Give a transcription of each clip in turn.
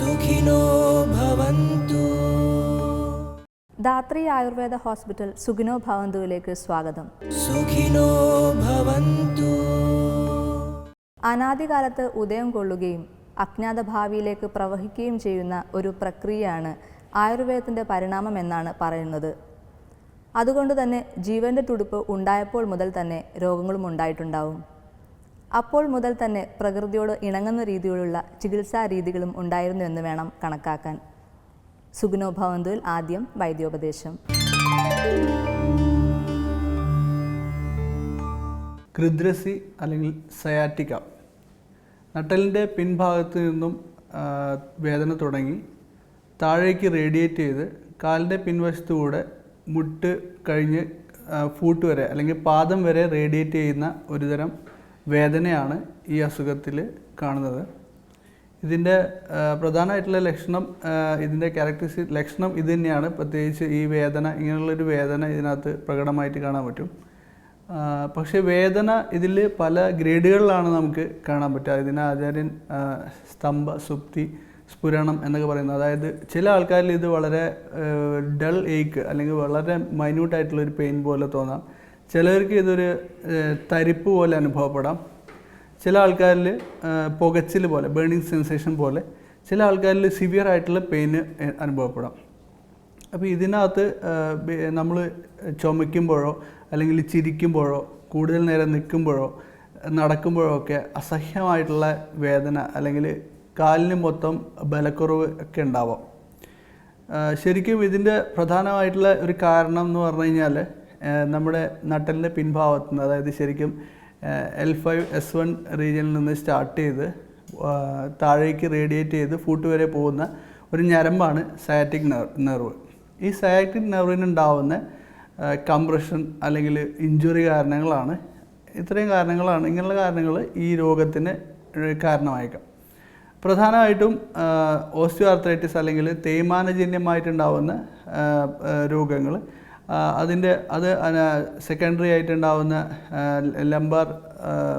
ദാത്രി ഭവന്തു. ആയുർവേദ ഹോസ്പിറ്റൽ സുഖിനോ ഭവന്തുവിലേക്ക് സ്വാഗതം. സുഖിനോ ഭവന്തു. അനാദികാലത്ത് ഉദയം കൊള്ളുകയും അജ്ഞാത ഭാവിയിലേക്ക് പ്രവഹിക്കുകയും ചെയ്യുന്ന ഒരു പ്രക്രിയയാണ് ആയുർവേദത്തിന്റെ പരിണാമം എന്നാണ് പറയുന്നത്. അതുകൊണ്ട് തന്നെ ജീവന്റെ തുടിപ്പ് ഉണ്ടായപ്പോൾ മുതൽ തന്നെ രോഗങ്ങളും ഉണ്ടായിട്ടുണ്ടാവും. അപ്പോൾ മുതൽ തന്നെ പ്രകൃതിയോട് ഇണങ്ങുന്ന രീതിയിലുള്ള ചികിത്സാ രീതികളും ഉണ്ടായിരുന്നു എന്ന് വേണം കണക്കാക്കാൻ. സുഗുനോഭവന്തുവിൽ ആദ്യം വൈദ്യോപദേശം. കൃദ്രസി അല്ലെങ്കിൽ സയാറ്റിക്ക നട്ടലിന്റെ പിൻഭാഗത്ത് നിന്നും വേദന തുടങ്ങി. താഴേക്ക് റേഡിയേറ്റ് ചെയ്ത് കാലിന്റെ പിൻവശത്തുകൂടെ മുട്ട് കഴിഞ്ഞ് ഫൂട്ട് വരെ അല്ലെങ്കിൽ പാദം വരെ റേഡിയേറ്റ് ചെയ്യുന്ന ഒരുതരം വേദനയാണ് ഈ അസുഖത്തിൽ കാണുന്നത്. ഇതിന്റെ പ്രധാനമായിട്ടുള്ള ലക്ഷണം ഇതിന്റെ ക്യാരക്ടറിസ്റ്റിക് ലക്ഷണം ഇത് തന്നെയാണ്. പ്രത്യേകിച്ച് ഈ വേദന ഇങ്ങനെയുള്ളൊരു വേദന ഇതിനകത്ത് പ്രകടമായിട്ട് കാണാൻ പറ്റും. പക്ഷേ വേദന ഇതിൽ പല ഗ്രേഡുകളിലാണ് നമുക്ക് കാണാൻ പറ്റുക. ഇതിന് ആചാര്യൻ സ്തംഭ സുപ്തി സ്ഫുരണം എന്നൊക്കെ പറയുന്നത്. അതായത് ചില ആൾക്കാരിൽ ഇത് വളരെ ഡൾ ഏക്ക് അല്ലെങ്കിൽ വളരെ മൈന്യൂട്ടായിട്ടുള്ളൊരു പെയിൻ പോലെ തോന്നാം. ചിലർക്ക് ഇതൊരു തരിപ്പ് പോലെ അനുഭവപ്പെടാം. ചില ആൾക്കാരിൽ പുകച്ചിൽ പോലെ ബേണിങ് സെൻസേഷൻ പോലെ ചില ആൾക്കാരിൽ സിവിയർ ആയിട്ടുള്ള പെയിന് അനുഭവപ്പെടാം. അപ്പോൾ ഇതിനകത്ത് നമ്മൾ ചുമയ്ക്കുമ്പോഴോ അല്ലെങ്കിൽ ചിരിക്കുമ്പോഴോ കൂടുതൽ നേരം നിൽക്കുമ്പോഴോ നടക്കുമ്പോഴോ ഒക്കെ അസഹ്യമായിട്ടുള്ള വേദന അല്ലെങ്കിൽ കാലിന് മൊത്തം ബലക്കുറവ് ഒക്കെ ഉണ്ടാവാം. ശരിക്കും ഇതിന്റെ പ്രധാനമായിട്ടുള്ള ഒരു കാരണം എന്ന് പറഞ്ഞു കഴിഞ്ഞാൽ നമ്മുടെ നട്ടലിന്റെ പിൻഭാഗത്ത് നിന്ന് അതായത് ശരിക്കും എൽ ഫൈവ് എസ് വൺ റീജിയനിൽ നിന്ന് സ്റ്റാർട്ട് ചെയ്ത് താഴേക്ക് റേഡിയേറ്റ് ചെയ്ത് ഫൂട്ട് വരെ പോകുന്ന ഒരു ഞരമ്പാണ് സയാറ്റിക് നെർവ് ഈ സയാറ്റിക് നെർവിനുണ്ടാവുന്ന കംപ്രഷൻ അല്ലെങ്കിൽ ഇഞ്ചുറി കാരണങ്ങളാണ്. ഇത്രയും കാരണങ്ങളാണ്. ഇങ്ങനെയുള്ള കാരണങ്ങൾ ഈ രോഗത്തിന് കാരണമായേക്കാം. പ്രധാനമായിട്ടും ഓസ്റ്റിയോ ആർത്രൈറ്റിസ് അല്ലെങ്കിൽ തേയ്മാനജന്യമായിട്ടുണ്ടാവുന്ന രോഗങ്ങൾ അതിന്റെ അത് സെക്കൻഡറി ആയിട്ടുണ്ടാവുന്ന ലംബർ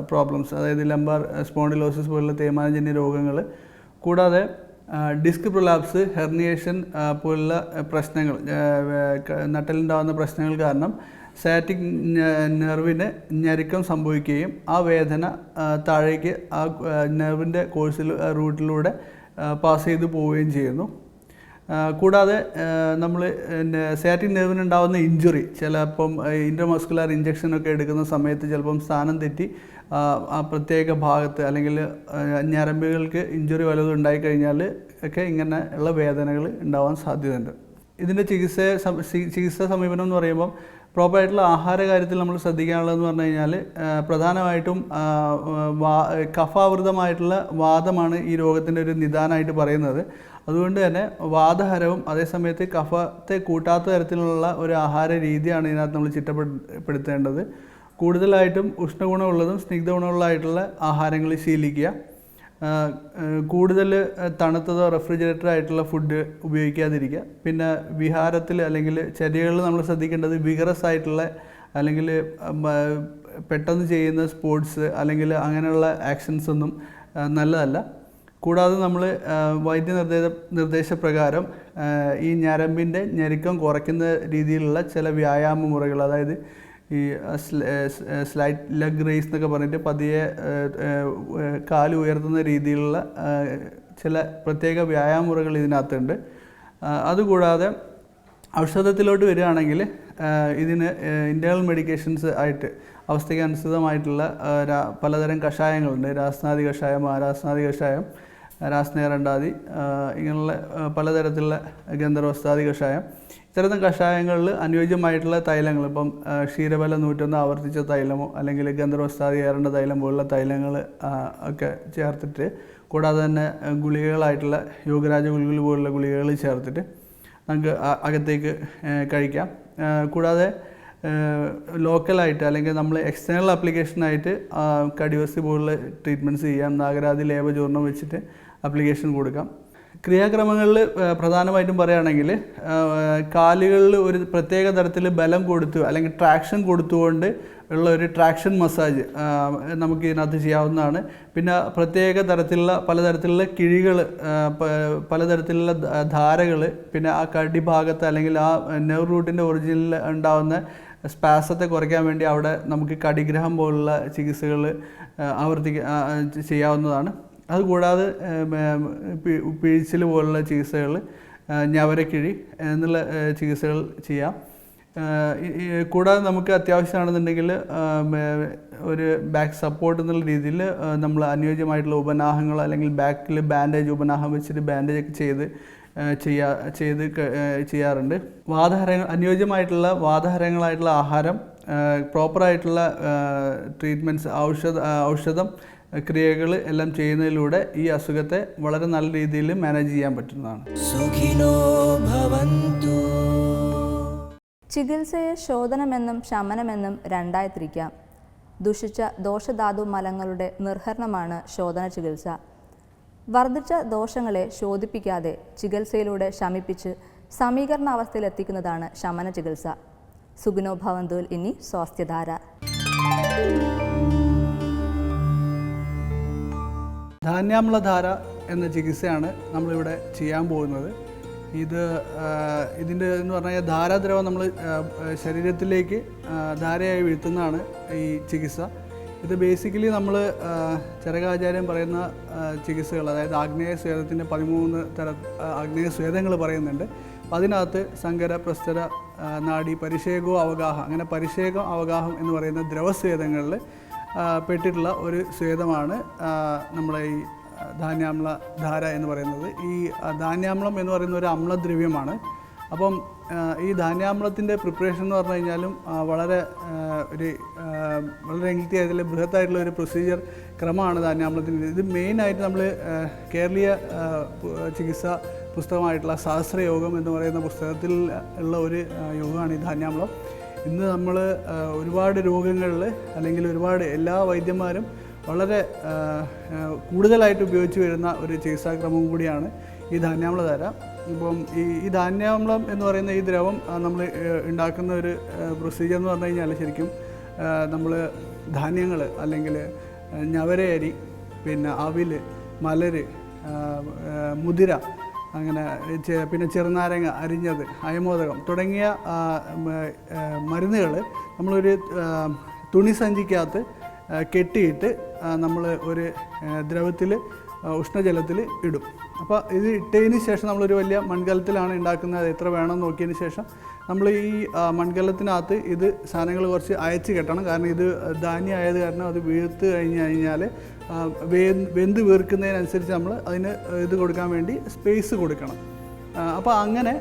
പ്രോബ്ലംസ് അതായത് ലംബർ സ്പോണ്ടിലോസിസ് പോലുള്ള തേയ്മാനജന്യ രോഗങ്ങൾ കൂടാതെ ഡിസ്ക് പ്രൊലാപ്സ് ഹെർണിയേഷൻ പോലുള്ള പ്രശ്നങ്ങൾ നട്ടലുണ്ടാകുന്ന പ്രശ്നങ്ങൾ കാരണം സാറ്റിക് നെർവിന് ഞെരുക്കം സംഭവിക്കുകയും ആ വേദന താഴേക്ക് ആ നെർവിന്റെ കോഴ്സിൽ റൂട്ടിലൂടെ പാസ് ചെയ്തു പോവുകയും ചെയ്യുന്നു. കൂടാതെ നമ്മൾ സാറ്റിക് നെർവിനുണ്ടാകുന്ന ഇഞ്ചുറി ചിലപ്പം ഇന്റർമസ്കുലാർ ഇഞ്ചക്ഷനൊക്കെ എടുക്കുന്ന സമയത്ത് ചിലപ്പം സ്ഥാനം തെറ്റി ആ, പ്രത്യേക ഭാഗത്ത് അല്ലെങ്കിൽ ഞരമ്പുകൾക്ക് ഇഞ്ചുറി വലതും ഉണ്ടായിക്കഴിഞ്ഞാൽ ഒക്കെ ഇങ്ങനെ ഉള്ള വേദനകൾ ഉണ്ടാവാൻ സാധ്യതയുണ്ട്. ഇതിന്റെ ചികിത്സ ചികിത്സാ സമീപനം എന്ന് പറയുമ്പം പ്രോപ്പറായിട്ടുള്ള ആഹാര കാര്യത്തിൽ നമ്മൾ ശ്രദ്ധിക്കാനുള്ളതെന്ന് പറഞ്ഞു കഴിഞ്ഞാൽ പ്രധാനമായിട്ടും വാ കഫാവൃതമായിട്ടുള്ള വാദമാണ് ഈ രോഗത്തിന്റെ ഒരു നിദാനമായിട്ട് പറയുന്നത്. അതുകൊണ്ട് തന്നെ വാദഹരവും അതേസമയത്ത് കഫത്തെ കൂട്ടാത്ത തരത്തിലുള്ള ഒരു ആഹാര രീതിയാണ് ഇതിനകത്ത് നമ്മൾ ചിട്ടപ്പെടുത്തേണ്ടത്. കൂടുതലായിട്ടും ഉഷ്ണഗുണമുള്ളതും സ്നിഗ്ധഗുണമുള്ളതായിട്ടുള്ള ആഹാരങ്ങൾ ശീലിക്കുക. കൂടുതൽ തണുത്തതോ റെഫ്രിജറേറ്റർ ആയിട്ടുള്ള ഫുഡ് ഉപയോഗിക്കാതിരിക്കുക. പിന്നെ വിഹാരത്തിൽ അല്ലെങ്കിൽ ചര്യകളിൽ നമ്മൾ ശ്രദ്ധിക്കേണ്ടത് വിഗറസ് ആയിട്ടുള്ള അല്ലെങ്കിൽ പെട്ടെന്ന് ചെയ്യുന്ന സ്പോർട്സ് അല്ലെങ്കിൽ അങ്ങനെയുള്ള ആക്ഷൻസ് ഒന്നും നല്ലതല്ല. കൂടാതെ നമ്മൾ വൈദ്യ നിർദ്ദേശ നിർദ്ദേശപ്രകാരം ഈ ഞരമ്പിന്റെ ഞെരുക്കം കുറയ്ക്കുന്ന രീതിയിലുള്ള ചില വ്യായാമ മുറകൾ അതായത് ഈ സ്ലൈറ്റ് ലെഗ് റേസ് എന്നൊക്കെ പറഞ്ഞിട്ട് പതിയെ കാൽ ഉയർത്തുന്ന രീതിയിലുള്ള ചില പ്രത്യേക വ്യായാമ മുറകൾ ഇതിനകത്തുണ്ട് അതുകൂടാതെ ഔഷധത്തിലോട്ട് വരികയാണെങ്കിൽ ഇതിന് ഇന്റേർണൽ മെഡിക്കേഷൻസ് ആയിട്ട് അവസ്ഥയ്ക്ക് അനുസൃതമായിട്ടുള്ള പലതരം കഷായങ്ങളുണ്ട്. രാസ്നാദി കഷായം ആരാസ്നാദി കഷായം രാസ്നേരണ്ടാദി ഇങ്ങനെയുള്ള പലതരത്തിലുള്ള ഗന്ധർവസ്താദി കഷായം. ഇത്തരത്തിൽ കഷായങ്ങളിൽ അനുയോജ്യമായിട്ടുള്ള തൈലങ്ങൾ ഇപ്പം ക്ഷീരബല നൂറ്റൊന്ന് ആവർത്തിച്ച തൈലമോ അല്ലെങ്കിൽ ഗന്ധർവസ്ഥാതി ഏറേണ്ട തൈലം പോലുള്ള തൈലങ്ങൾ ഒക്കെ ചേർത്തിട്ട് കൂടാതെ തന്നെ ഗുളികകളായിട്ടുള്ള യോഗരാജ ഗുളികൾ പോലുള്ള ഗുളികകൾ ചേർത്തിട്ട് നമുക്ക് അകത്തേക്ക് കഴിക്കാം. കൂടാതെ ലോക്കലായിട്ട് അല്ലെങ്കിൽ നമ്മൾ എക്സ്റ്റേണൽ ആപ്ലിക്കേഷനായിട്ട് കടിവസ്തി പോലുള്ള ട്രീറ്റ്മെന്റ്സ് ചെയ്യാം. നാഗരാതി ലേപചൂർണം വെച്ചിട്ട് ആപ്ലിക്കേഷൻ കൊടുക്കാം. ക്രിയാക്രമങ്ങളിൽ പ്രധാനമായിട്ടും പറയുകയാണെങ്കിൽ കാലുകളിൽ ഒരു പ്രത്യേക തരത്തിൽ ബലം കൊടുത്തു അല്ലെങ്കിൽ ട്രാക്ഷൻ കൊടുത്തുകൊണ്ട് ഉള്ള ഒരു ട്രാക്ഷൻ മസാജ് നമുക്ക് ഇതിനകത്ത് ചെയ്യാവുന്നതാണ്. പിന്നെ പ്രത്യേക തരത്തിലുള്ള പലതരത്തിലുള്ള കിഴികൾ പലതരത്തിലുള്ള ധാരകൾ പിന്നെ ആ കടി കടിഭാഗത്ത് അല്ലെങ്കിൽ ആ നെവ് റൂട്ടിന്റെ ഒറിജിനിൽ ഉണ്ടാകുന്ന സ്പാസത്തെ കുറയ്ക്കാൻ വേണ്ടി അവിടെ നമുക്ക് കടിഗ്രഹം പോലുള്ള ചികിത്സകൾ ആവർത്തിക്ക ചെയ്യാവുന്നതാണ്. അതുകൂടാതെ പിഴിച്ചിൽ പോലുള്ള ചികിത്സകൾ ഞവരക്കിഴി എന്നുള്ള ചികിത്സകൾ ചെയ്യാം. കൂടാതെ നമുക്ക് അത്യാവശ്യമാണെന്നുണ്ടെങ്കിൽ ഒരു ബാക്ക് സപ്പോർട്ട് എന്നുള്ള രീതിയിൽ നമ്മൾ അനുയോജ്യമായിട്ടുള്ള ഉപനാഹങ്ങൾ അല്ലെങ്കിൽ ബാക്കിൽ ബാൻഡേജ് ഉപനാഹം വെച്ചിട്ട് ബാൻഡേജ് ഒക്കെ ചെയ്ത് ചെയ്യാ ചെയ്ത് ചെയ്യാറുണ്ട്. വാതഹരങ്ങൾ അനുയോജ്യമായിട്ടുള്ള വാതഹരങ്ങളായിട്ടുള്ള ആഹാരം പ്രോപ്പറായിട്ടുള്ള ട്രീറ്റ്മെന്റ്സ് ഔഷധ ഔഷധം ക്രിയകൾ എല്ലാം ചെയ്യുന്നതിലൂടെ ഈ അസുഖത്തെ വളരെ നല്ല രീതിയിൽ മാനേജ് ചെയ്യാൻ പറ്റുന്നതാണ്. ചികിത്സയെ ശോധനമെന്നും ശമനമെന്നും രണ്ടായി തിരിക്കാം ദുഷിച്ച ദോഷധാതു മലങ്ങളുടെ നിർഹരണമാണ് ശോധന ചികിത്സ. വർദ്ധിച്ച ദോഷങ്ങളെ ശോധിപ്പിക്കാതെ ചികിത്സയിലൂടെ ശമിപ്പിച്ച് സമീകരണ അവസ്ഥയിലെത്തിക്കുന്നതാണ് ശമന ചികിത്സ. സുഗുണോ ഭവന്തോൽ ഇനി സ്വാസ്ഥ്യധാര. ധാന്യാമ്ലധാര എന്ന ചികിത്സയാണ് നമ്മളിവിടെ ചെയ്യാൻ പോകുന്നത്. ഇത് ഇതിന്റെ എന്ന് പറഞ്ഞാൽ ധാരാദ്രവം നമ്മൾ ശരീരത്തിലേക്ക് ധാരയായി വീഴ്ത്തുന്നതാണ് ഈ ചികിത്സ. ഇത് ബേസിക്കലി നമ്മൾ ചരകാചാര്യം പറയുന്ന ചികിത്സകൾ അതായത് ആഗ്നേയ സ്വേദത്തിന്റെ പതിമൂന്ന് തര ആഗ്നേയ സ്വേദങ്ങൾ പറയുന്നുണ്ട്. അപ്പം അതിനകത്ത് സങ്കര പ്രസ്തര നാഡി പരിഷേകോ അവഗാഹം അങ്ങനെ പരിഷേകം അവഗാഹം എന്ന് പറയുന്ന ദ്രവസ്വേദങ്ങളിൽ പെട്ടിട്ടുള്ള ഒരു സ്വേദമാണ് നമ്മളെ ഈ ധാന്യാമ്ല ധാര എന്ന് പറയുന്നത്. ഈ ധാന്യാമ്ലം എന്ന് പറയുന്ന ഒരു അമ്ലദ്രവ്യമാണ്. അപ്പം ഈ ധാന്യാമ്ലത്തിന്റെ പ്രിപ്പറേഷൻ എന്ന് പറഞ്ഞു കഴിഞ്ഞാലും വളരെ ഒരു വളരെ എങ്കിൽ ആയിട്ടുള്ള ബൃഹത്തായിട്ടുള്ള ഒരു പ്രൊസീജിയർ ക്രമമാണ് ധാന്യാമ്ലത്തിന്റെ ഇത് മെയിനായിട്ട് നമ്മൾ കേരളീയ ചികിത്സ പുസ്തകമായിട്ടുള്ള സഹസ്രയോഗം എന്ന് പറയുന്ന പുസ്തകത്തിൽ ഉള്ള ഒരു യോഗമാണ് ഈ ധാന്യാമ്ലം. ഇന്ന് നമ്മൾ ഒരുപാട് രോഗങ്ങളിൽ അല്ലെങ്കിൽ ഒരുപാട് എല്ലാ വൈദ്യന്മാരും വളരെ കൂടുതലായിട്ട് ഉപയോഗിച്ച് വരുന്ന ഒരു ചികിത്സാക്രമം കൂടിയാണ് ഈ ധാന്യാമ്ലധാര. ഇപ്പം ഈ ഈ ധാന്യാമ്ലം എന്ന് പറയുന്ന ഈ ദ്രവം നമ്മൾ ഉണ്ടാക്കുന്ന ഒരു പ്രൊസീജിയർ എന്ന് പറഞ്ഞു കഴിഞ്ഞാൽ ശരിക്കും നമ്മൾ ധാന്യങ്ങൾ അല്ലെങ്കിൽ ഞവരയരി പിന്നെ അവിൽ മലര് മുതിര അങ്ങനെ പിന്നെ ചെറുനാരങ്ങ അരിഞ്ഞത് അയമോദകം തുടങ്ങിയ മരുന്നുകൾ നമ്മളൊരു തുണി സഞ്ചിക്കകത്ത് കെട്ടിയിട്ട് നമ്മൾ ഒരു ദ്രവത്തിൽ ഉഷ്ണജലത്തിൽ ഇടും. അപ്പോൾ ഇത് ഇട്ടതിന് ശേഷം നമ്മളൊരു വലിയ മൺകലത്തിലാണ് ഉണ്ടാക്കുന്നത് എത്ര വേണം നോക്കിയതിന് ശേഷം നമ്മൾ ഈ മൺകലത്തിനകത്ത് ഇത് സാധനങ്ങൾ കുറച്ച് അയച്ച് കെട്ടണം. കാരണം ഇത് ധാന്യമായത് കാരണം അത് വീഴ്ത്ത് കഴിഞ്ഞ് കഴിഞ്ഞാൽ വെന്ത് വീർക്കുന്നതിനനുസരിച്ച് നമ്മൾ അതിന് ഇത് കൊടുക്കാൻ വേണ്ടി സ്പേസ് കൊടുക്കണം. അപ്പോൾ അങ്ങനെ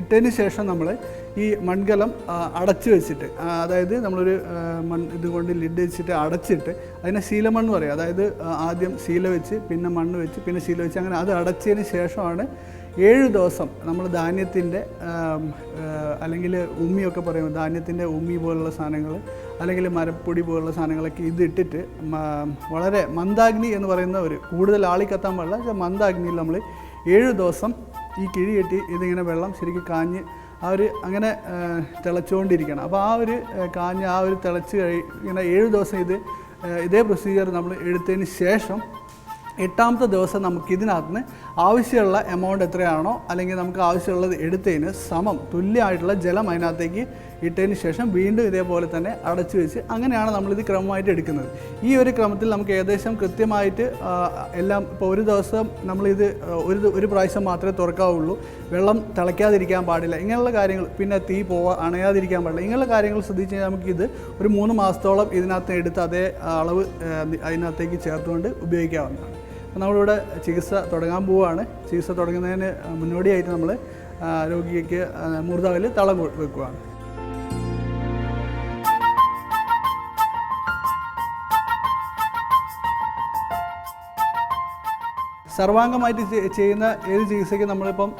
ഇട്ടതിന് ശേഷം നമ്മൾ ഈ മൺകലം അടച്ചു വെച്ചിട്ട് അതായത് നമ്മളൊരു മൺ ഇതുകൊണ്ട് ലിഡ് വെച്ചിട്ട് അടച്ചിട്ട് അതിനെ ശീലമണ്ണ് പറയും. അതായത് ആദ്യം ശീല വെച്ച് പിന്നെ മണ്ണ് വെച്ച് പിന്നെ ശീല വെച്ച് അങ്ങനെ അത് അടച്ചതിന് ശേഷമാണ് ഏഴ് ദിവസം നമ്മൾ ധാന്യത്തിന്റെ അല്ലെങ്കിൽ ഉമ്മിയൊക്കെ പറയും ധാന്യത്തിന്റെ ഉമ്മി പോലുള്ള സാധനങ്ങൾ അല്ലെങ്കിൽ മരപ്പൊടി പോലുള്ള സാധനങ്ങളൊക്കെ ഇതിട്ടിട്ട് വളരെ മന്ദാഗ്നി എന്ന് പറയുന്ന ഒരു കൂടുതൽ ആളി കത്താൻ പാടില്ല മന്ദാഗ്നിയിൽ നമ്മൾ ഏഴ് ദിവസം ഈ കിഴി കെട്ടി ഇതിങ്ങനെ വെള്ളം ശരിക്കും കാഞ്ഞ് ആ ഒരു അങ്ങനെ തിളച്ചുകൊണ്ടിരിക്കണം. അപ്പോൾ ആ ഒരു കാഞ്ഞ് ആ ഒരു തിളച്ച് കഴി ഇങ്ങനെ ഏഴ് ദിവസം ഇത് ഇതേ പ്രൊസീജിയർ നമ്മൾ എടുത്തതിന് ശേഷം എട്ടാമത്തെ ദിവസം നമുക്ക് ഇതിനകത്ത് ആവശ്യമുള്ള എമൗണ്ട് എത്രയാണോ അല്ലെങ്കിൽ നമുക്ക് ആവശ്യമുള്ളത് എടുത്തതിന് സമം തുല്യമായിട്ടുള്ള ജലം അതിനകത്തേക്ക് ഇട്ടതിന് ശേഷം വീണ്ടും ഇതേപോലെ തന്നെ അടച്ചു വെച്ച് അങ്ങനെയാണ് നമ്മളിത് ക്രമമായിട്ട് എടുക്കുന്നത്. ഈ ഒരു ക്രമത്തിൽ നമുക്ക് ഏകദേശം കൃത്യമായിട്ട് എല്ലാം ഇപ്പോൾ ഒരു ദിവസം നമ്മളിത് ഒരു ഒരു പ്രാവശ്യം മാത്രമേ തുറക്കാവുള്ളൂ. വെള്ളം തിളയ്ക്കാതിരിക്കാൻ പാടില്ല. ഇങ്ങനെയുള്ള കാര്യങ്ങൾ പിന്നെ തീ പോവാ അണയാതിരിക്കാൻ പാടില്ല. ഇങ്ങനെയുള്ള കാര്യങ്ങൾ ശ്രദ്ധിച്ച് കഴിഞ്ഞാൽ നമുക്കിത് ഒരു മൂന്ന് മാസത്തോളം ഇതിനകത്ത് എടുത്ത് അതേ അളവ് അതിനകത്തേക്ക് ചേർത്തുകൊണ്ട് ഉപയോഗിക്കാവുന്നതാണ്. അപ്പോൾ നമ്മളിവിടെ ചികിത്സ തുടങ്ങാൻ പോവുകയാണ് ചികിത്സ തുടങ്ങുന്നതിന് മുന്നോടിയായിട്ട് നമ്മൾ രോഗിക്ക് മൂർധാവിൽ തളം വെക്കുകയാണ് സർവാംഗമായിട്ട് ചെയ്യുന്ന ഏത് ചികിത്സയ്ക്ക് നമ്മളിപ്പം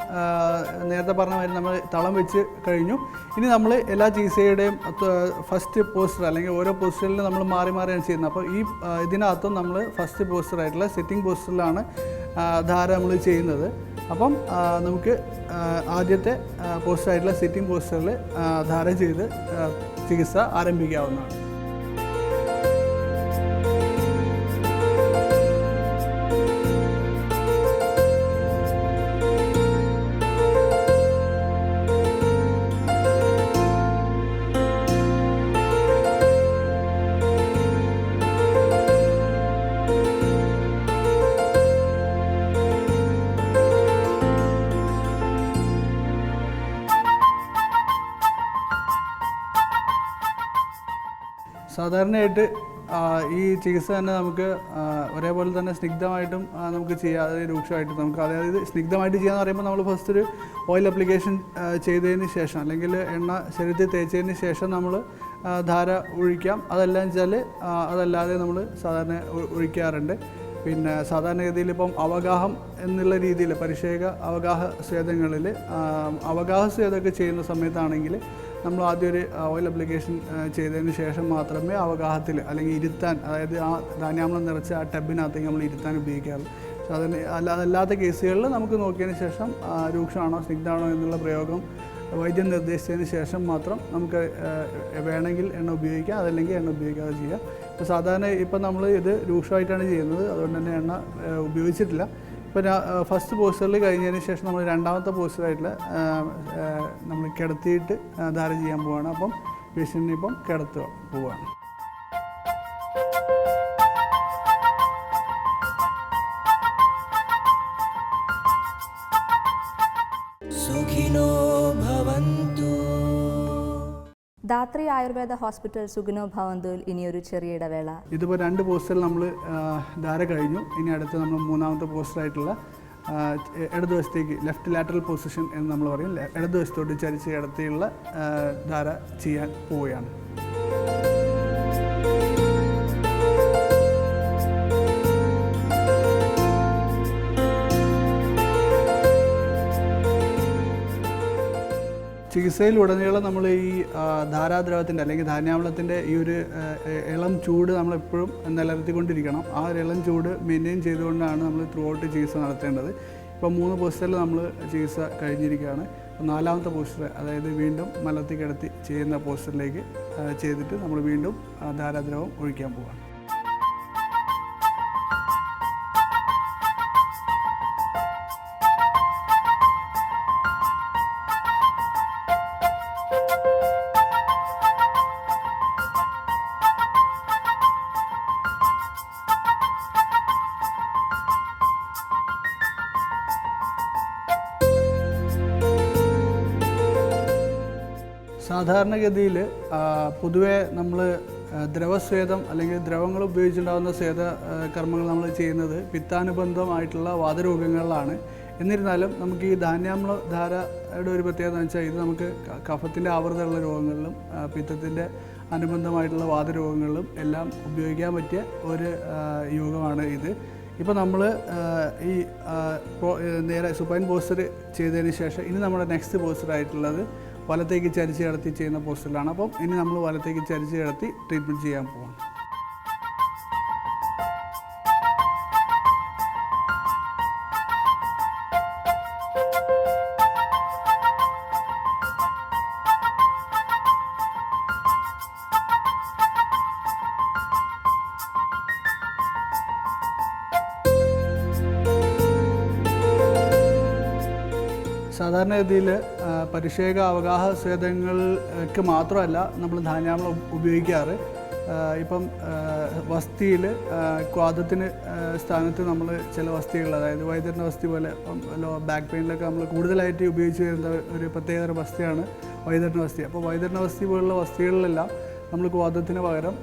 നേരത്തെ പറഞ്ഞ മാതിരി നമ്മൾ തളം വെച്ച് കഴിഞ്ഞു. ഇനി നമ്മൾ എല്ലാ ചികിത്സയുടെയും ഫസ്റ്റ് പോസ്റ്റർ അല്ലെങ്കിൽ ഓരോ പോസ്റ്ററിലും നമ്മൾ മാറി മാറിയാണ് ചെയ്യുന്നത്. അപ്പോൾ ഈ ഇതിനകത്തും നമ്മൾ ഫസ്റ്റ് പോസ്റ്റർ ആയിട്ടുള്ള സെറ്റിംഗ് പോസ്റ്ററിലാണ് ധാര നമ്മൾ ചെയ്യുന്നത്. അപ്പം നമുക്ക് ആദ്യത്തെ പോസ്റ്ററായിട്ടുള്ള സെറ്റിംഗ് പോസ്റ്ററിൽ ധാര ചെയ്ത് ചികിത്സ ആരംഭിക്കാവുന്നതാണ്. സാധാരണയായിട്ട് ഈ ചികിത്സ തന്നെ നമുക്ക് ഒരേപോലെ തന്നെ സ്നിഗ്ധമായിട്ടും നമുക്ക് ചെയ്യാം അതായത് രൂക്ഷമായിട്ടും നമുക്ക്. അതായത് സ്നിഗ്ധമായിട്ട് ചെയ്യാന്ന് പറയുമ്പോൾ നമ്മൾ ഫസ്റ്റ് ഒരു ഓയിൽ അപ്ലിക്കേഷൻ ചെയ്തതിന് ശേഷം അല്ലെങ്കിൽ എണ്ണ ശരീരത്തിൽ തേച്ചതിന് ശേഷം നമ്മൾ ധാര ഒഴിക്കാം. അതെല്ലാം വെച്ചാൽ അതല്ലാതെ നമ്മൾ സാധാരണ ഒഴിക്കാറുണ്ട്. പിന്നെ സാധാരണഗതിയിൽ ഇപ്പം അവഗാഹം എന്നുള്ള രീതിയിൽ പരിഷേക അവഗാഹ സ്വേദങ്ങളിൽ അവഗാഹ സ്വേദമൊക്കെ ചെയ്യുന്ന സമയത്താണെങ്കിൽ നമ്മൾ ആദ്യം ഒരു ഓയിൽ അപ്ലിക്കേഷൻ ചെയ്തതിന് ശേഷം മാത്രമേ അവഗാഹത്തിൽ അല്ലെങ്കിൽ ഇരുത്താൻ അതായത് ആ ധാന്യാമ്ലം നിറച്ച് ആ ടബിനകത്തേക്ക് നമ്മൾ ഇരുത്താൻ ഉപയോഗിക്കാറുള്ളൂ. അതിന് അല്ല അതല്ലാത്ത കേസുകളിൽ നമുക്ക് നോക്കിയതിന് ശേഷം രൂക്ഷമാണോ സ്നിഗ്ധമാണോ എന്നുള്ള പ്രയോഗം വൈദ്യം നിർദ്ദേശിച്ചതിന് ശേഷം മാത്രം നമുക്ക് വേണമെങ്കിൽ എണ്ണ ഉപയോഗിക്കാം അതല്ലെങ്കിൽ എണ്ണ ഉപയോഗിക്കാതെ ചെയ്യാം. ഇപ്പോൾ സാധാരണ ഇപ്പം നമ്മൾ ഇത് രൂക്ഷമായിട്ടാണ് ചെയ്യുന്നത്. അതുകൊണ്ട് തന്നെ എണ്ണ ഉപയോഗിച്ചിട്ടില്ല. ഇപ്പോൾ ഫസ്റ്റ് പോസ്റ്ററിൽ കഴിഞ്ഞതിന് ശേഷം നമ്മൾ രണ്ടാമത്തെ പോസ്റ്ററായിട്ടുള്ള നമ്മൾ കിടത്തിയിട്ട് ധാര ചെയ്യാൻ പോവുകയാണ് അപ്പം പേഷ്യന്റിനെ ഇപ്പം കിടത്തുക പോവുകയാണ് ധാത്രി ആയുർവേദ ഹോസ്പിറ്റൽ സുഗിനോ ഭവന്തു ഇനി ഇനിയൊരു ചെറിയ ഇടവേള. ഇതിപ്പോൾ രണ്ട് പോസ്റ്ററിൽ നമ്മൾ ധാര കഴിഞ്ഞു. ഇനി അടുത്ത് നമ്മൾ മൂന്നാമത്തെ പോസ്റ്റർ ആയിട്ടുള്ള ഇടതുവശത്തേക്ക് ലെഫ്റ്റ് ലാറ്ററൽ പൊസിഷൻ എന്ന് നമ്മൾ പറയും. ഇടതുവശത്തോട്ട് ചരിച്ച് കിടത്തിയുള്ള ധാര ചെയ്യാൻ പോവുകയാണ്. ചികിത്സയിലുടനീളം നമ്മൾ ഈ ധാരാദ്രവത്തിന്റെ അല്ലെങ്കിൽ ധാന്യാമ്ലത്തിന്റെ ഈ ഒരു ഇളം ചൂട് നമ്മളെപ്പോഴും നിലനിർത്തിക്കൊണ്ടിരിക്കണം. ആ ഒരു ഇളം ചൂട് മെയിന്റെയിൻ ചെയ്തുകൊണ്ടാണ് നമ്മൾ ത്രൂ ഔട്ട് ചികിത്സ നടത്തേണ്ടത്. ഇപ്പോൾ മൂന്ന് പോസ്റ്ററിൽ നമ്മൾ ചികിത്സ കഴിഞ്ഞിരിക്കുകയാണ്. നാലാമത്തെ പോസ്റ്റർ അതായത് വീണ്ടും മലത്തിൽ കിടത്തി ചെയ്യുന്ന പോസ്റ്ററിലേക്ക് ചെയ്തിട്ട് നമ്മൾ വീണ്ടും ധാരാദ്രവം ഒഴിക്കാൻ പോവുകയാണ് സാധാരണഗതിയിൽ പൊതുവെ നമ്മൾ ദ്രവസ്വേദം അല്ലെങ്കിൽ ദ്രവങ്ങൾ ഉപയോഗിച്ചുണ്ടാകുന്ന സ്വേദ കർമ്മങ്ങൾ നമ്മൾ ചെയ്യുന്നത് പിത്താനുബന്ധമായിട്ടുള്ള വാതരോഗങ്ങളിലാണ്. എന്നിരുന്നാലും നമുക്ക് ഈ ധാന്യാമ്ല ധാരയുടെ ഒരു പ്രത്യേകത എന്ന് വെച്ചാൽ ഇത് നമുക്ക് കഫത്തിന്റെ ആവൃതമുള്ള രോഗങ്ങളിലും പിത്തത്തിന്റെ അനുബന്ധമായിട്ടുള്ള വാതരോഗങ്ങളിലും എല്ലാം ഉപയോഗിക്കാൻ പറ്റിയ ഒരു യോഗമാണ് ഇത്. ഇപ്പോൾ നമ്മൾ ഈ നേരെ സുപ്പൈൻ പോസ്റ്റർ ചെയ്തതിന് ശേഷം ഇനി നമ്മുടെ നെക്സ്റ്റ് പോസ്റ്റർ ആയിട്ടുള്ളത് വലത്തേക്ക് ചരിച്ച് കിടത്തി ചെയ്യുന്ന പോസ്റ്ററിലാണ് അപ്പം ഇനി നമ്മൾ വലത്തേക്ക് ചരിച്ച് കിടത്തി ട്രീറ്റ്മെന്റ് ചെയ്യാൻ പോവാണ്. സാധാരണഗതിയിൽ പരിഷേക അവഗാഹ സ്വേദങ്ങൾക്ക് മാത്രമല്ല നമ്മൾ ഉപ- ഉപയോഗിക്കാറ്. ഇപ്പം വസ്തിയിൽ ക്വാദത്തിന് സ്ഥാനത്ത് നമ്മൾ ചില വസ്തികൾ അതായത് വൈദ്യറിന്റെ വസ്തി പോലെ ബാക്ക് പെയിനിലൊക്കെ നമ്മൾ കൂടുതലായിട്ട് ഉപയോഗിച്ച് വരുന്ന ഒരു പ്രത്യേകതര വസ്തിയാണ് വൈദ്യറിന്റെ വസ്തി. അപ്പോൾ വൈദ്യറിന്റെ വസ്തി പോലുള്ള വസ്തികളിലെല്ലാം നമ്മൾ ക്വാദത്തിന് പകരം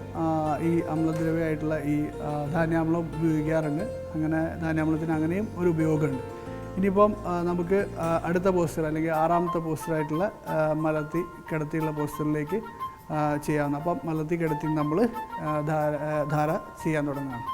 ഈ അമ്ലദ്രവ്യമായിട്ടുള്ള ഈ ധാന്യാമ്ലം ഉപയോഗിക്കാറുണ്ട്. അങ്ങനെ ധാന്യാമ്ലത്തിന് അങ്ങനെയും ഒരു ഉപയോഗമുണ്ട്. ഇനിയിപ്പം നമുക്ക് അടുത്ത പോസ്റ്റർ അല്ലെങ്കിൽ ആറാമത്തെ പോസ്റ്ററായിട്ടുള്ള മലത്തി കിടത്തിയുള്ള പോസ്റ്ററിലേക്ക് ചെയ്യാവുന്ന അപ്പം മലത്തി കിടത്തി നമ്മൾ ധാര ധാര ചെയ്യാൻ തുടങ്ങുകയാണ്.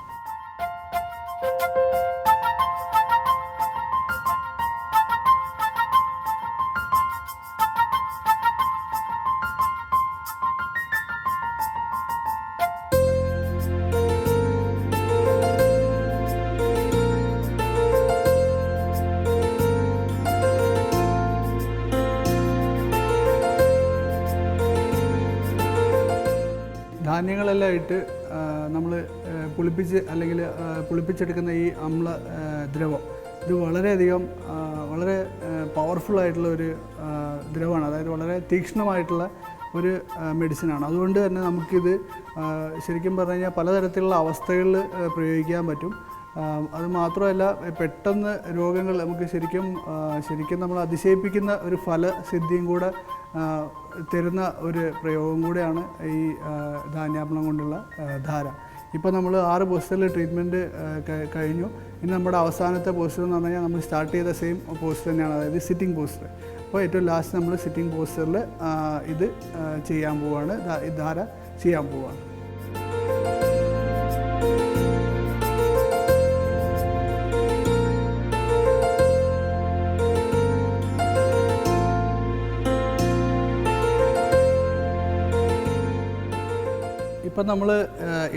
പുളിപ്പിച്ച് അല്ലെങ്കിൽ പുളിപ്പിച്ചെടുക്കുന്ന ഈ അമ്ല ദ്രവം. ഇത് വളരെയധികം വളരെ പവർഫുൾ ആയിട്ടുള്ള ഒരു ദ്രവമാണ്. അതായത് വളരെ തീക്ഷ്ണമായിട്ടുള്ള ഒരു മെഡിസിനാണ് അതുകൊണ്ട് തന്നെ നമുക്കിത് ശരിക്കും പറഞ്ഞു കഴിഞ്ഞാൽ പലതരത്തിലുള്ള അവസ്ഥകളിൽ പ്രയോഗിക്കാൻ പറ്റും. അത് മാത്രമല്ല പെട്ടെന്ന് രോഗങ്ങൾ നമുക്ക് ശരിക്കും ശരിക്കും നമ്മൾ അതിശയിപ്പിക്കുന്ന ഒരു ഫലസിദ്ധിയും കൂടെ തരുന്ന ഒരു പ്രയോഗം കൂടെയാണ് ഈ ധാന്യാപ്ലം കൊണ്ടുള്ള ധാര. ഇപ്പോൾ നമ്മൾ ആറ് പോസ്റ്ററിൽ ട്രീറ്റ്മെന്റ് കഴിഞ്ഞു. ഇനി നമ്മുടെ അവസാനത്തെ പോസ്റ്റർ എന്ന് പറഞ്ഞു കഴിഞ്ഞാൽ നമ്മൾ സ്റ്റാർട്ട് ചെയ്ത സെയിം പോസ്റ്റർ തന്നെയാണ്. അതായത് സിറ്റിംഗ് പോസ്റ്റർ അപ്പോൾ ഏറ്റവും ലാസ്റ്റ് നമ്മൾ സിറ്റിംഗ് പോസ്റ്ററിൽ ഇത് ചെയ്യാൻ പോവുകയാണ് ധാര ചെയ്യാൻ പോവുകയാണ് ഇപ്പം നമ്മൾ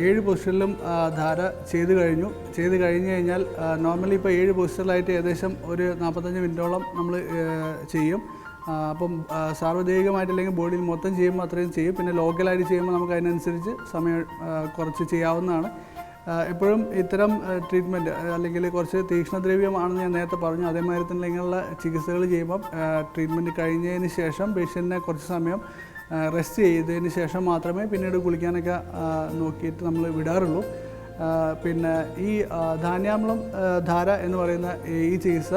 ഏഴ് പൊസിഷനിലും ധാര ചെയ്ത് കഴിഞ്ഞു. ചെയ്ത് കഴിഞ്ഞ് കഴിഞ്ഞാൽ നോർമലി ഇപ്പോൾ ഏഴ് പൊസിഷനിലായിട്ട് ഏകദേശം ഒരു നാൽപ്പത്തഞ്ച് മിനിറ്റോളം നമ്മൾ ചെയ്യും. അപ്പം സാർവദേഹികമായിട്ട് അല്ലെങ്കിൽ ബോഡിയിൽ മൊത്തം ചെയ്യുമ്പോൾ അത്രയും ചെയ്യും. പിന്നെ ലോക്കലായിട്ട് ചെയ്യുമ്പോൾ നമുക്ക് അതിനനുസരിച്ച് സമയം കുറച്ച് ചെയ്യാവുന്നതാണ്. എപ്പോഴും ഇത്തരം ട്രീറ്റ്മെന്റ് അല്ലെങ്കിൽ കുറച്ച് തീക്ഷ്ണദ്രവ്യമാണെന്ന് ഞാൻ നേരത്തെ പറഞ്ഞു. അതേമാതിരി തന്നെ ഇങ്ങനെയുള്ള ചികിത്സകൾ ചെയ്യുമ്പം ട്രീറ്റ്മെന്റ് കഴിഞ്ഞതിന് ശേഷം പേഷ്യന്റിനെ കുറച്ച് സമയം റെസ്റ്റ് ചെയ്തതിന് ശേഷം മാത്രമേ പിന്നീട് കുളിക്കാനൊക്കെ നോക്കിയിട്ട് നമ്മൾ വിടാറുള്ളൂ. പിന്നെ ഈ ധാന്യാമ്ലം ധാര എന്ന് പറയുന്ന ഈ ചികിത്സ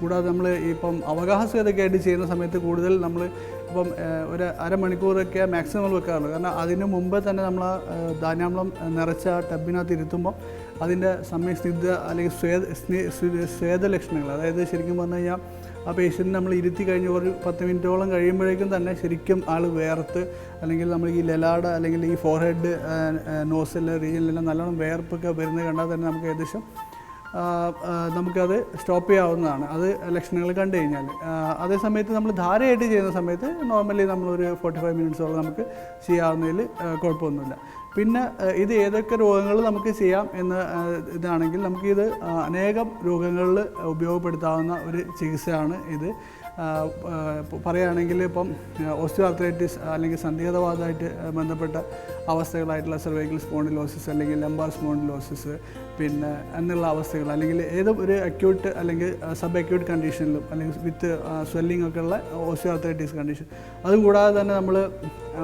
കൂടാതെ നമ്മൾ ഇപ്പം അവകാശമൊക്കെ ആയിട്ട് ചെയ്യുന്ന സമയത്ത് കൂടുതൽ നമ്മൾ ഇപ്പം ഒരു അരമണിക്കൂറൊക്കെ മാക്സിമം വെക്കാറുള്ളൂ. കാരണം അതിന് മുമ്പ് തന്നെ നമ്മൾ ധാന്യാമ്ലം നിറച്ച ടബിനകത്ത് ഇരുത്തുമ്പോൾ അതിന്റെ സമയസ്ഥിത അല്ലെങ്കിൽ സ്വേദ ലക്ഷണങ്ങൾ. അതായത് ശരിക്കും പറഞ്ഞു കഴിഞ്ഞാൽ ആ പേഷ്യന്റ് നമ്മൾ ഇരുത്തി കഴിഞ്ഞ് ഒരു പത്ത് മിനിറ്റോളം കഴിയുമ്പോഴേക്കും തന്നെ ശരിക്കും ആൾ വേർത്ത് അല്ലെങ്കിൽ നമ്മൾ ഈ ലലാട അല്ലെങ്കിൽ ഈ ഫോർഹെഡ് നോസിൽ റീജിയനിലെല്ലാം നല്ലോണം വേർപ്പൊക്കെ വരുന്നത് കണ്ടാൽ തന്നെ നമുക്ക് ഏകദേശം നമുക്കത് സ്റ്റോപ്പ് ചെയ്യാവുന്നതാണ്. അത് ലക്ഷണങ്ങൾ കണ്ടു കഴിഞ്ഞാൽ. അതേ സമയത്ത് നമ്മൾ ധാരയായിട്ട് ചെയ്യുന്ന സമയത്ത് നോർമലി നമ്മളൊരു ഫോർട്ടി ഫൈവ് മിനിറ്റ്സോളം നമുക്ക് ചെയ്യാവുന്നതിൽ കുഴപ്പമൊന്നുമില്ല. പിന്നെ ഇത് ഏതൊക്കെ രോഗങ്ങൾ നമുക്ക് ചെയ്യാം എന്ന് ഇതാണെങ്കിൽ നമുക്കിത് അനേകം രോഗങ്ങളിൽ ഉപയോഗപ്പെടുത്താവുന്ന ഒരു ചികിത്സയാണ് ഇത്. പറയുകയാണെങ്കിൽ ഇപ്പം ഓസ്റ്റിയോ ആർത്രൈറ്റിസ് അല്ലെങ്കിൽ സന്ധിഗതവാദമായിട്ട് ബന്ധപ്പെട്ട അവസ്ഥകളായിട്ടുള്ള സെർവൈക്കൽ സ്പോണ്ടിലോസിസ് അല്ലെങ്കിൽ ലംബാർ സ്പോണ്ടിലോസിസ് പിന്നെ എന്നുള്ള അവസ്ഥകൾ അല്ലെങ്കിൽ ഏത് ഒരു അക്യൂട്ട് അല്ലെങ്കിൽ സബ് അക്യൂട്ട് കണ്ടീഷനിലും അല്ലെങ്കിൽ വിത്ത് സ്വെല്ലിംഗ് ഒക്കെ ഉള്ള ഓസ്റ്റിയോ ആർത്രൈറ്റിസ് കണ്ടീഷൻ അതും കൂടാതെ തന്നെ നമ്മൾ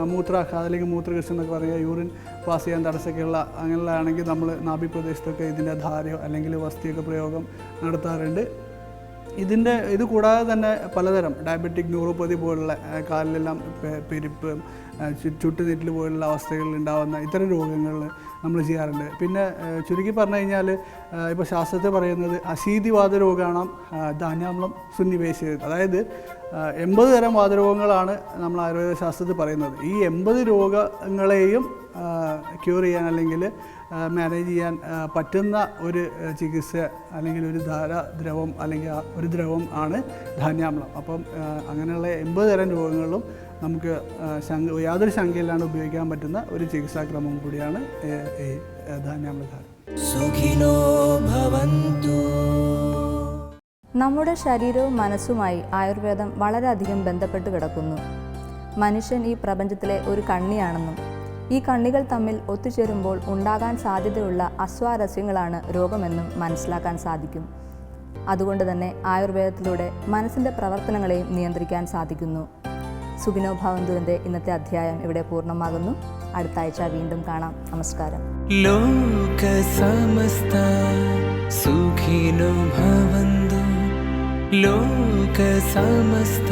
മൂത്രാഘാതം അല്ലെങ്കിൽ മൂത്രകൃഷി എന്നൊക്കെ പറയുക യൂറിൻ പാസ് ചെയ്യാൻ തടസ്സമൊക്കെയുള്ള അങ്ങനെയുള്ള ആണെങ്കിൽ നമ്മൾ നാഭി പ്രദേശത്തൊക്കെ ഇതിന്റെ ധാരയോ അല്ലെങ്കിൽ വസ്തിയൊക്കെ പ്രയോഗം നടത്താറുണ്ട്. ഇതിന്റെ ഇത് കൂടാതെ തന്നെ പലതരം ഡയബറ്റിക് ന്യൂറോപ്പതി പോലുള്ള കാലിലെല്ലാം പെരുപ്പ് ചുട്ടുനീറ്റൽ പോലുള്ള അവസ്ഥകളിൽ ഉണ്ടാകുന്ന ഇത്തരം രോഗങ്ങൾ നമ്മൾ ചെയ്യാറുണ്ട്. പിന്നെ ചുരുക്കി പറഞ്ഞു കഴിഞ്ഞാൽ ഇപ്പോൾ ശാസ്ത്രത്തെ പറയുന്നത് അശീതിവാദ രോഗമാണ് ധാന്യാമ്ലം സുന്നിവേശിയത് അതായത് എൺപത് തരം വാതരോഗങ്ങളാണ് നമ്മൾ ആയുർവേദ ശാസ്ത്രത്തിൽ പറയുന്നത്. ഈ എൺപത് രോഗങ്ങളെയും ക്യൂർ ചെയ്യാൻ അല്ലെങ്കിൽ മാനേജ് ചെയ്യാൻ പറ്റുന്ന ഒരു ചികിത്സ അല്ലെങ്കിൽ ഒരു ധാര ദ്രവം അല്ലെങ്കിൽ ഒരു ദ്രവം ആണ് ധാന്യാമ്ലം. അപ്പം അങ്ങനെയുള്ള എൺപത് തരം രോഗങ്ങളിലും നമുക്ക് ശങ്ക യാതൊരു ശങ്കയിലാണ് ഉപയോഗിക്കാൻ പറ്റുന്ന ഒരു ചികിത്സാക്രമം കൂടിയാണ് ഈ ധാന്യാമ്ലധാര നമ്മുടെ ശരീരവും മനസ്സുമായി ആയുർവേദം വളരെയധികം ബന്ധപ്പെട്ട് കിടക്കുന്നു. മനുഷ്യൻ ഈ പ്രപഞ്ചത്തിലെ ഒരു കണ്ണിയാണെന്നും ഈ കണ്ണികൾ തമ്മിൽ ഒത്തുചേരുമ്പോൾ ഉണ്ടാകാൻ സാധ്യതയുള്ള അസ്വാരസ്യങ്ങളാണ് രോഗമെന്നും മനസ്സിലാക്കാൻ സാധിക്കും. അതുകൊണ്ട് തന്നെ ആയുർവേദത്തിലൂടെ മനസ്സിന്റെ പ്രവർത്തനങ്ങളെയും നിയന്ത്രിക്കാൻ സാധിക്കുന്നു. സുബിനോ ഭവന്തുവിന്റെ ഇന്നത്തെ അധ്യായം ഇവിടെ പൂർണമാകുന്നു. അടുത്ത ആഴ്ച വീണ്ടും കാണാം. നമസ്കാരം. ലോക സമസ്ത സുഖിനോ ഭവന്തു. ലോക സമസ്ത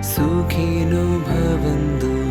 സുഖിനോ ഭവന്തു.